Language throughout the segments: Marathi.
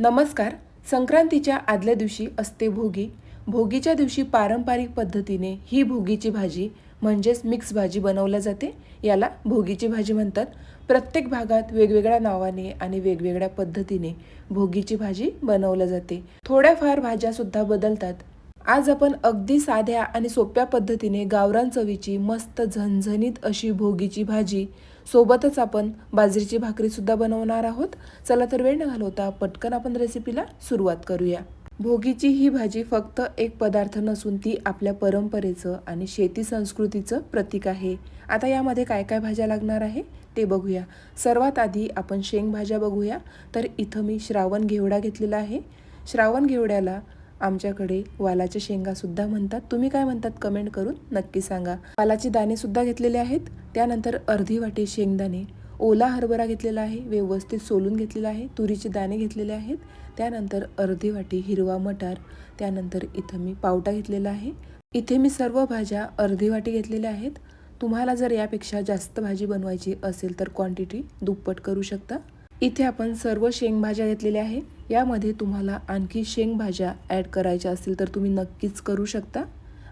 नमस्कार. संक्रांतीच्या आदल्या दिवशी असते भोगी. भोगीच्या दिवशी पारंपरिक पद्धतीने ही भोगीची भाजी म्हणजेच मिक्स भाजी बनवल्या जाते. याला भोगीची भाजी म्हणतात. प्रत्येक भागात वेगवेगळ्या नावाने आणि वेगवेगळ्या पद्धतीने भोगीची भाजी बनवल्या जाते. थोड्याफार भाज्या सुद्धा बदलतात. आज आपण अगदी साध्या आणि सोप्या पद्धतीने गावरान चवीची मस्त झणझणीत अशी भोगीची भाजी सोबतच आपण बाजरीची भाकरीसुद्धा बनवणार आहोत. चला तर वेळ न घालवता पटकन आपण रेसिपीला सुरुवात करूया. भोगीची ही भाजी फक्त एक पदार्थ नसून ती आपल्या परंपरेचं आणि शेती संस्कृतीचं प्रतीक आहे. आता यामध्ये काय काय भाज्या लागणार आहे ते बघूया. सर्वात आधी आपण शेंगभाज्या बघूया. तर इथं मी श्रावण घेवडा घेतलेला आहे. श्रावण घेवड्याला आमच्याकडे वालाच्या शेंगा सुद्धा म्हणतात. तुम्ही काय म्हणतात कमेंट करून नक्की सांगा. वालाचे दाणे सुद्धा घेतलेले आहेत. त्यानंतर अर्धी वाटी शेंगदाणे. ओला हरभरा घेतलेला आहे. व्यवस्थित सोलून घेतलेला आहे. तुरीचे दाणे घेतलेले आहेत. त्यानंतर अर्धी वाटी हिरवा मटार. त्यानंतर इथं मी पावटा घेतलेला आहे. इथे मी सर्व भाज्या अर्धी वाटी घेतलेल्या आहेत. तुम्हाला जर यापेक्षा जास्त भाजी बनवायची असेल तर क्वांटिटी दुप्पट करू शकता. इथे आपण सर्व शेंगभाज्या घेतलेल्या आहे यामध्ये तुम्हाला आणखी शेंगभाज्या ॲड करायच्या असतील तर तुम्ही नक्कीच करू शकता.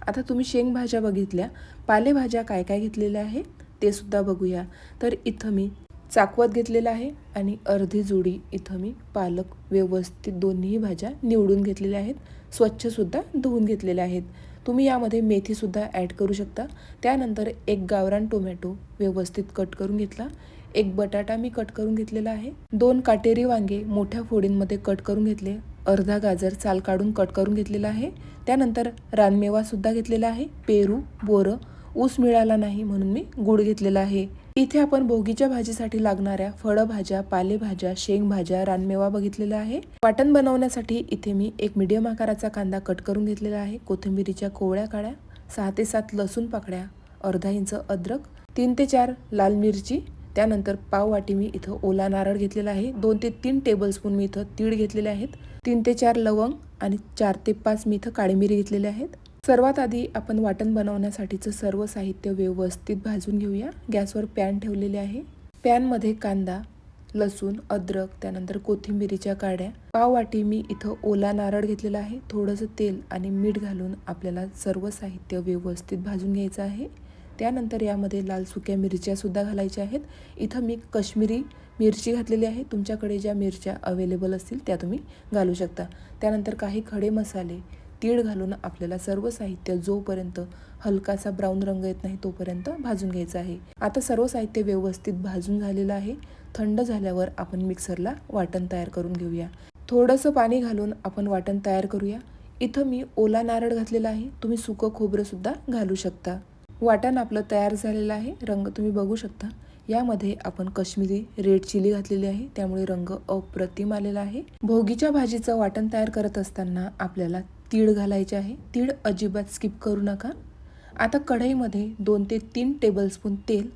आता तुम्ही शेंगभाज्या बघितल्या. पालेभाज्या काय काय घेतलेल्या आहे ते सुद्धा बघूया. तर इथं मी चाकवत घेतलेलं आहे आणि अर्धी जोडी इथं मी पालक व्यवस्थित दोन्ही भाज्या निवडून घेतलेल्या आहेत. स्वच्छसुद्धा धुवून घेतलेल्या आहेत. तुम्ही यामध्ये मेथीसुद्धा ॲड करू शकता. त्यानंतर एक गावरान टोमॅटो व्यवस्थित कट करून घेतला. एक बटाटा मी कट करून घेतलेला आहे. दोन काटेरी वांगे मोठ्या फोडींमध्ये कट करून घेतले. अर्धा गाजर चाल काढून कट करून घेतलेला आहे. त्यानंतर रानमेवासुद्धा घेतलेला आहे. पेरू बोरं ऊस मिळाला नाही म्हणून मी गुळ घेतलेला आहे. इथे आपण भोगीच्या भाजीसाठी लागणाऱ्या फळभाज्या पालेभाज्या शेंगभाज्या रानमेवा बघितलेला आहे. वाटण बनवण्यासाठी इथे मी एक मीडियम आकाराचा कांदा कट करून घेतलेला आहे. कोथिंबिरीच्या कोवळ्या काळ्या सहा ते सात लसूण पाकड्या अर्धा इंच अद्रक तीन ते चार लाल मिरची त्यानंतर पाव वाटी मी इथं ओला नारळ घेतलेला आहे. दोन ते तीन टेबलस्पून मी इथं तीळ घेतलेले आहेत. तीन ते चार लवंग आणि चार ते पाच मी इथं काळी मिरी घेतलेले आहेत. सर्वात आधी आपण वाटण बनवण्यासाठीचं सर्व साहित्य व्यवस्थित भाजून घेऊया. गॅसवर पॅन ठेवलेले आहे. पॅनमध्ये कांदा लसूण अद्रक त्यानंतर कोथिंबिरीच्या काड्या. पाव वाटी मी इथं ओला नारळ घेतलेला आहे. थोडंसं तेल आणि मीठ घालून आपल्याला सर्व साहित्य व्यवस्थित भाजून घ्यायचं आहे. त्यानंतर यामध्ये लाल सुक्या मिरच्या सुद्धा घालायच्या आहेत. इथं मी कश्मीरी मिरची घातलेली आहे. तुमच्याकडे ज्या मिरच्या अवेलेबल असतील त्या तुम्ही घालू शकता. त्यानंतर काही खडे मसाले तीळ घालून आपल्याला सर्व साहित्य जोपर्यंत हलकासा ब्राऊन रंग येत नाही तोपर्यंत भाजून घ्यायचं आहे. आता सर्व साहित्य व्यवस्थित भाजून झालेलं आहे. थंड झाल्यावर आपण मिक्सरला वाटण तयार करून घेऊया. थोडंसं पाणी घालून आपण वाटण तयार करूया. इथं मी ओला नारळ घातलेला आहे. तुम्ही सुकं खोबरंसुद्धा घालू शकता. वाटण आपलं तयार झालेलं आहे. रंग तुम्ही बघू शकता. यामध्ये आपण कश्मीरी रेड चिली घातलेली आहे. त्यामुळे रंग अप्रतिम आलेला आहे. भोगीच्या भाजीचं वाटण तयार करत असताना आपल्याला तीळ घालायचे आहे. तीळ अजिबात स्किप करू नका. आता कढईमध्ये दोन ते तीन टेबलस्पून तेल.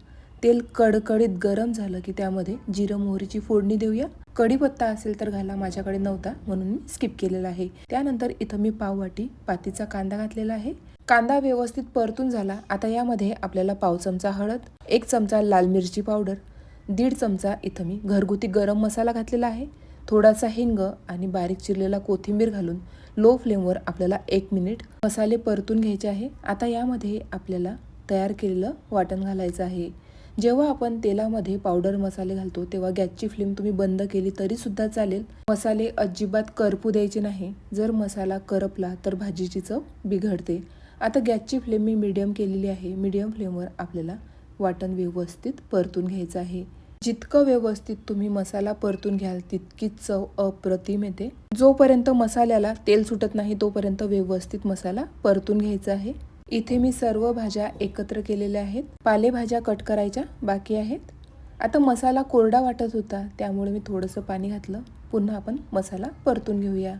तेल कडकडीत गरम झालं की त्यामध्ये जिरं मोहरीची फोडणी देऊया. कढीपत्ता असेल तर घाला माझ्याकडे नव्हता म्हणून मी स्किप केलेला आहे. त्यानंतर इथं मी पाववाटी पातीचा कांदा घातलेला आहे. कांदा व्यवस्थित परतून झाला. आता यामध्ये आपल्याला पाव चमचा हळद एक चमचा लाल मिरची पावडर दीड चमचा इथं मी घरगुती गरम मसाला घातलेला आहे. थोडासा हिंग आणि बारीक चिरलेला कोथिंबीर घालून लो फ्लेमवर आपल्याला एक मिनिट मसाले परतून घ्यायचे आहे. आता यामध्ये आपल्याला तयार केलेलं वाटण घालायचं आहे. जेव्हा आपण तेलामध्ये पावडर मसाले घालतो तेव्हा गॅसची फ्लेम तुम्ही बंद केली तरी सुद्धा चालेल. मसाले अजिबात करपू द्यायचे नाही. जर मसाला करपला तर भाजीची चव बिघडते. आता गॅसची फ्लेम मी मीडियम केलेली आहे. मीडियम फ्लेमवर आपल्याला वाटण व्यवस्थित परतून घ्यायचं आहे. जितकं व्यवस्थित तुम्ही मसाला परतून घ्याल तितकीच चव अप्रतिम येते. जोपर्यंत मसाल्याला तेल सुटत नाही तोपर्यंत व्यवस्थित मसाला परतून घ्यायचा आहे. इथे मी सर्व भाज्या एकत्र केलेल्या आहेत. पालेभाज्या कट करायच्या बाकी आहेत. आता मसाला कोरडा वाटत होता त्यामुळे मी थोडंसं पाणी घातलं. पुन्हा आपण मसाला परतून घेऊया.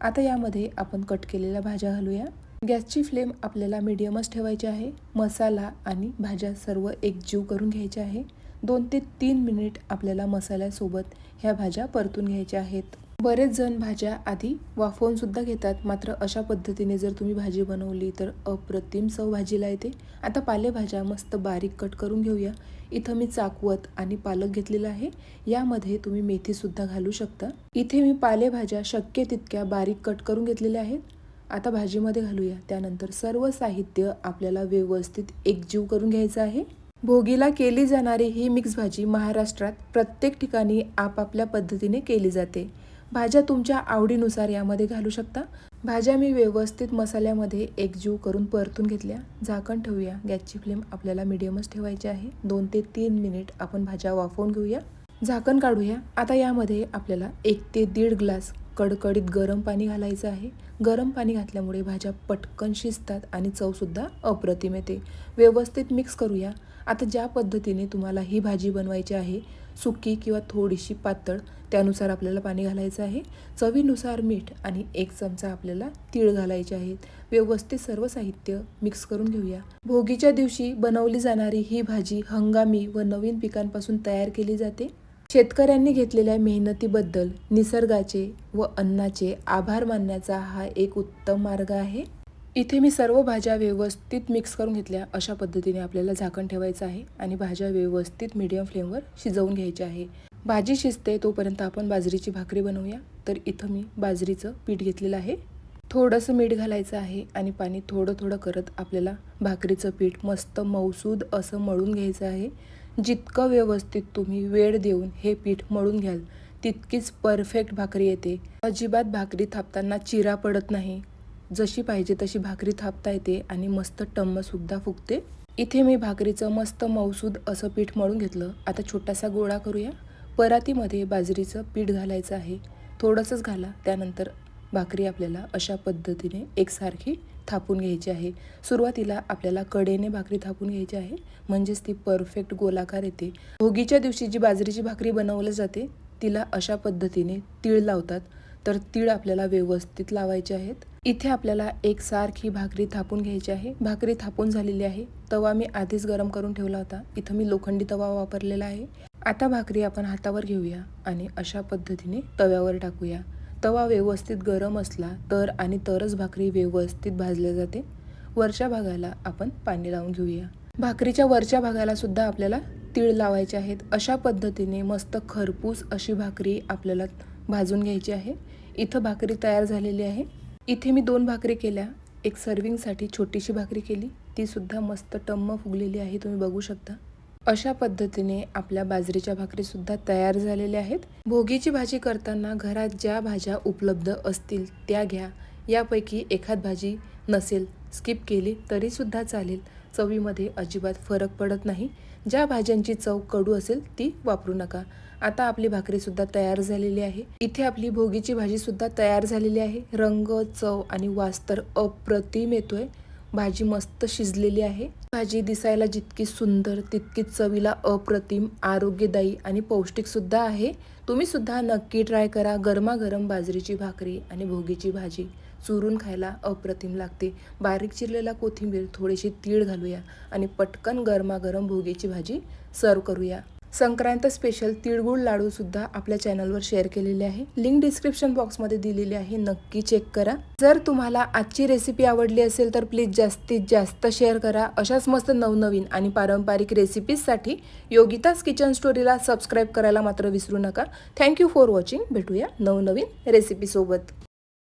आता यामध्ये आपण कट केलेल्या भाज्या घालूया. गॅसची फ्लेम आपल्याला मिडियमच ठेवायची आहे. मसाला आणि भाज्या सर्व एकजीव करून घ्यायच्या आहे. दोन ते तीन मिनिट आपल्याला मसाल्यासोबत ह्या भाज्या परतून घ्यायच्या आहेत. बरेच जण भाज्या आधी वाफवून सुद्धा घेतात. मात्र अशा पद्धतीने जर तुम्ही भाजी बनवली तर अप्रतिम चव भाजीला येते. आता पालेभाज्या मस्त बारीक कट करून घेऊया. इथं मी चाकवत आणि पालक घेतलेला आहे. यामध्ये तुम्ही मेथीसुद्धा घालू शकता. इथे मी पालेभाज्या शक्य तितक्या बारीक कट करून घेतलेल्या आहेत. आता भाजीमध्ये घालूया. त्यानंतर सर्व साहित्य आपल्याला व्यवस्थित एकजीव करून घ्यायचं आहे. भोगीला केली जाणारी ही मिक्स भाजी महाराष्ट्रात प्रत्येक ठिकाणी आपापल्या पद्धतीने केली जाते. भाज्या तुमच्या आवडीनुसार यामध्ये घालू शकता. भाज्या मी व्यवस्थित मसाल्यामध्ये एकजीव करून परतून घेतल्या. झाकण ठेवूया. गॅसची फ्लेम आपल्याला मिडियमच ठेवायची आहे. दोन ते तीन मिनिट आपण भाज्या वाफवून घेऊया. झाकण काढूया. आता यामध्ये आपल्याला एक ते दीड ग्लास कडकडीत गरम पाणी घालायचं आहे. गरम पाणी घातल्यामुळे भाज्या पटकन शिजतात आणि चवसुद्धा अप्रतिम येते. व्यवस्थित मिक्स करूया. आता ज्या पद्धतीने तुम्हाला ही भाजी बनवायची आहे सुकी किंवा थोडीशी पातळ त्यानुसार आपल्याला पाणी घालायचं आहे. चवीनुसार मीठ आणि एक चमचा आपल्याला तीळ घालायचे आहेत. व्यवस्थित सर्व साहित्य मिक्स करून घेऊया. भोगीच्या दिवशी बनवली जाणारी ही भाजी हंगामी व नवीन पिकांपासून तयार केली जाते. शेतकऱ्यांनी घेतलेल्या मेहनतीबद्दल निसर्गाचे व अन्नाचे आभार मानण्याचा हा एक उत्तम मार्ग आहे. इथे मी सर्व भाज्या व्यवस्थित मिक्स करून घेतल्या. अशा पद्धतीने आपल्याला झाकण ठेवायचं आहे आणि भाज्या व्यवस्थित मीडियम फ्लेमवर शिजवून घ्यायच्या आहे. भाजी शिजते तोपर्यंत आपण बाजरीची भाकरी बनवूया. तर इथं मी बाजरीचं पीठ घेतलेलं आहे. थोडंसं मीठ घालायचं आहे आणि पाणी थोडं थोडं करत आपल्याला भाकरीचं पीठ मस्त मौसूद असं मळून घ्यायचं आहे. जितकं व्यवस्थित तुम्ही वेळ देऊन हे पीठ मळून घ्याल तितकीच परफेक्ट भाकरी येते. अजिबात भाकरी थापताना चिरा पडत नाही. जशी पाहिजे तशी भाकरी थापता येते आणि मस्त टम्मसुद्धा फुगते. इथे मी भाकरीचं मस्त मौसूद असं पीठ मळून घेतलं. आता छोटासा गोळा करूया. परातीमध्ये बाजरीचं पीठ घालायचं आहे. थोडंसंच घाला. त्यानंतर भाकरी आपल्याला अशा पद्धतीने एकसारखी थापून घ्यायची आहे. सुरुवातीला आपल्याला कडेने भाकरी थापून घ्यायची आहे. म्हणजेच ती परफेक्ट गोलाकार येते. भोगीच्या दिवशी जी बाजरीची भाकरी बनवली जाते तिला अशा पद्धतीने तीळ लावतात. तर तीळ आपल्याला व्यवस्थित लावायचे आहेत. इथे आपल्याला एकसारखी भाकरी थापून घ्यायची आहे. भाकरी थापून झालेली आहे. तवा मी आधीच गरम करून ठेवला होता. इथं मी लोखंडी तवा वापरलेला आहे. आता भाकरी आपण हातावर घेऊया आणि अशा पद्धतीने तव्यावर टाकूया. तवा व्यवस्थित गरम असला तर आणि तरच भाकरी व्यवस्थित भाजल्या जाते. वरच्या भागाला आपण पाणी लावून घेऊया. भाकरीच्या वरच्या भागाला सुद्धा आपल्याला तीळ लावायचे आहेत. अशा पद्धतीने मस्त खरपूस अशी भाकरी आपल्याला भाजून घ्यायची आहे. इथं भाकरी तयार झालेली आहे. इथे मी दोन भाकरी केल्या. एक सर्विंगसाठी छोटीशी भाकरी केली. तीसुद्धा मस्त टम्म फुगलेली आहे तुम्ही बघू शकता. अशा पद्धतीने आपल्या बाजरीच्या भाकरीसुद्धा तयार झालेल्या आहेत. भोगीची भाजी करताना घरात ज्या भाज्या उपलब्ध असतील त्या घ्या. यापैकी एखाद भाजी नसेल स्किप केली तरीसुद्धा चालेल. चवीमध्ये अजिबात फरक पडत नाही. ज्या भाज्यांची चव कडू असेल ती वापरू नका. आता आपली भाकरीसुद्धा तयार झालेली आहे. इथे आपली भोगीची भाजीसुद्धा तयार झालेली आहे. रंग चव आणि वास तर अप्रतिम येतोय. भाजी मस्त शिजलेली आहे. भाजी दिसायला जितकी सुंदर तितकी चवीला अप्रतिम आरोग्यदायी आणि पौष्टिक सुद्धा आहे. तुम्ही सुद्धा नक्की ट्राय करा गरमागरम बाजरीची भाकरी आणि भोगीची भाजी. चुरून खायला अप्रतिम लागते. बारीक चिरलेला कोथिंबीर थोडीशी तीळ घालूया आणि पटकन गरमागरम भोगीची भाजी सर्व करूया. संक्रांत स्पेशल तिळगुळ लाडू सुद्धा आपल्या चॅनलवर शेअर केलेले आहे. लिंक डिस्क्रिप्शन बॉक्समध्ये दिलेली आहे. नक्की चेक करा. जर तुम्हाला आजची रेसिपी आवडली असेल तर प्लीज जास्तीत जास्त शेअर करा. अशाच मस्त नवनवीन आणि पारंपरिक रेसिपीजसाठी योगिताज किचन स्टोरीला सबस्क्राईब करायला मात्र विसरू नका. थँक्यू फॉर वॉचिंग भेटूया नवनवीन रेसिपीसोबत